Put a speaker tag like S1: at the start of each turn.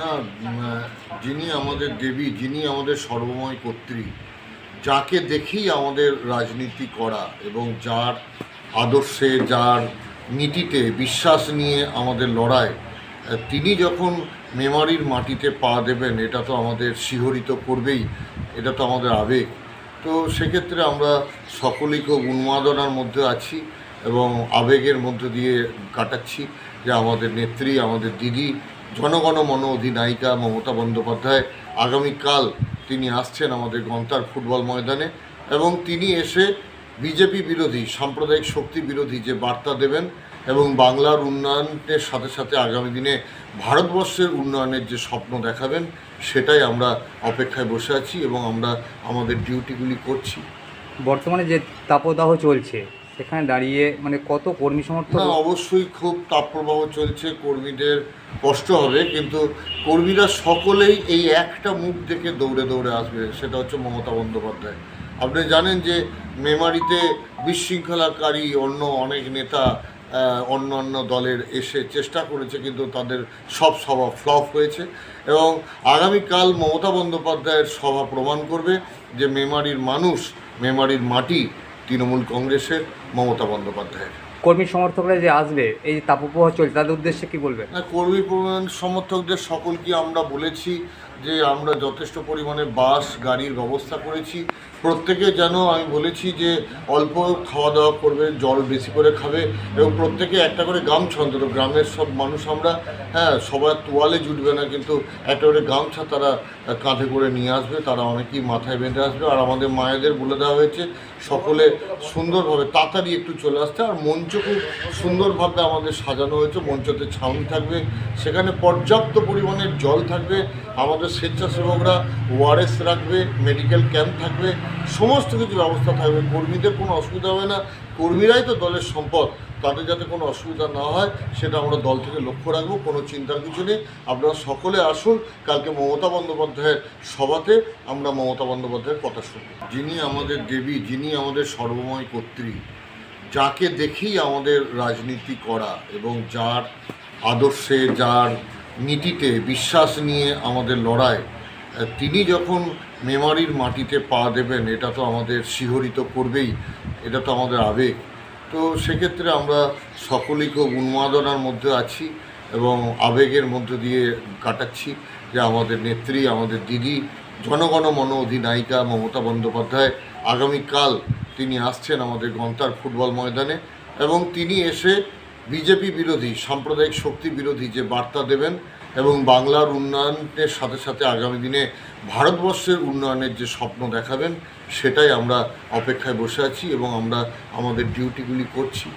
S1: না যিনি আমাদের দেবী, যিনি আমাদের সর্বময় কর্ত্রী, যাকে দেখেই আমাদের রাজনীতি করা এবং যার আদর্শে, যার নীতিতে বিশ্বাস নিয়ে আমাদের লড়াই তিনি যখন মেমারির মাটিতে পা দেবেন, এটা তো আমাদের শিহরিত করবেই, এটা তো আমাদের আবেগ। তো সেক্ষেত্রে আমরা সকলেই খুব উন্মাদনার মধ্যে আছি এবং আবেগের মধ্য দিয়ে কাটাচ্ছি যে আমাদের নেত্রী, আমাদের দিদি জনগণ মন অধিনায়িকা মমতা বন্দ্যোপাধ্যায়, আগামীকাল তিনি আসছেন আমাদের গন্তার ফুটবল ময়দানে এবং তিনি এসে বিজেপি বিরোধী, সাম্প্রদায়িক শক্তি বিরোধী যে বার্তা দেবেন এবং বাংলার উন্নয়নের সাথে সাথে আগামী দিনে ভারতবর্ষের উন্নয়নের যে স্বপ্ন দেখাবেন, সেটাই আমরা অপেক্ষায় বসে আছি এবং আমরা আমাদের ডিউটিগুলি করছি।
S2: বর্তমানে যে তাপদাহ চলছে সেখানে দাঁড়িয়ে মানে কত কর্মী সমর্থক?
S1: না, অবশ্যই খুব তাপপ্রবাহ চলছে, কর্মীদের কষ্ট হবে, কিন্তু কর্মীরা সকলেই এই একটা মুখ দেখে দৌড়ে দৌড়ে আসবে, সেটা হচ্ছে মমতা বন্দ্যোপাধ্যায়। আপনি জানেন যে মেমারিতে বিশৃঙ্খলাকারী অন্য অনেক নেতা অন্য অন্য দলের এসে চেষ্টা করেছে, কিন্তু তাদের সব সভা ফ্লপ হয়েছে এবং আগামীকাল মমতা বন্দ্যোপাধ্যায়ের সভা প্রমাণ করবে যে মেমারির মানুষ, মেমারির মাটি তৃণমূল কংগ্রেসের মমতা বন্দ্যোপাধ্যায়ের।
S2: কর্মী সমর্থকরা যে আসবে এই যে তাপপ্রবাহ চলছে তাদের উদ্দেশ্যে কী বলবেন?
S1: না কর্মী সমর্থকদের সকলকে আমরা বলেছি যে আমরা যথেষ্ট পরিমাণে বাস, গাড়ির ব্যবস্থা করেছি। প্রত্যেকে যেন আমি বলেছি যে অল্প খাওয়া দাওয়া করবে, জল বেশি করে খাবে এবং প্রত্যেকে একটা করে গামছা অন্তত, গ্রামের সব মানুষ আমরা হ্যাঁ সবার তোয়ালে জুটবে না, কিন্তু একটা করে গামছা তারা কাঁধে করে নিয়ে আসবে, তারা অনেকেই মাথায় বেঁধে আসবে। আর আমাদের মায়েদের বলে দেওয়া হয়েছে, সকলে সুন্দরভাবে তাড়াতাড়ি একটু চলে আসতে। আর মঞ্চ খুব সুন্দরভাবে আমাদের সাজানো হয়েছে, মঞ্চতে ছাউনি থাকবে, সেখানে পর্যাপ্ত পরিমাণের জল থাকবে আমাদের স্বেচ্ছাসেবকরা ওআরএস রাখবে, মেডিকেল ক্যাম্প থাকবে, সমস্ত কিছু ব্যবস্থা থাকবে। কর্মীদের কোনো অসুবিধা হবে না। কর্মীরাই তো দলের সম্পদ। তাদের যাতে কোনো অসুবিধা না হয়, সেটা আমরা দল থেকে লক্ষ্য রাখব, কোনো চিন্তার কিছু নেই। আপনারা সকলে আসুন, কালকে মমতা বন্দ্যোপাধ্যায়ের সভাতে আমরা মমতা বন্দ্যোপাধ্যায়ের কথা শুনব। যিনি আমাদের দেবী, যিনি আমাদের সর্বময় কর্ত্রী, যাকে দেখেই আমাদের রাজনীতি করা এবং যার আদর্শে, যার নীতিতে বিশ্বাস নিয়ে আমাদের লড়াই, তিনি যখন মেমারির মাটিতে পা দেবেন, এটা তো আমাদের শিহরিত করবেই, এটা তো আমাদের আবেগ। তো সেক্ষেত্রে আমরা সকলেই খুব উন্মাদনার মধ্যে আছি এবং আবেগের মধ্য দিয়ে কাটাচ্ছি যে আমাদের নেত্রী, আমাদের দিদি, জনগণ মন অধিনায়িকা মমতা বন্দ্যোপাধ্যায়, আগামীকাল তিনি আসছেন আমাদের গন্তার ফুটবল ময়দানে এবং তিনি এসে বিজেপি বিরোধী, সাম্প্রদায়িক শক্তি বিরোধী যে বার্তা দেবেন এবং বাংলার উন্নয়নের সাথে সাথে আগামী দিনে ভারতবর্ষের উন্নয়নের যে স্বপ্ন দেখাবেন, সেটাই আমরা অপেক্ষায় বসে আছি এবং আমরা আমাদের ডিউটিগুলি করছি।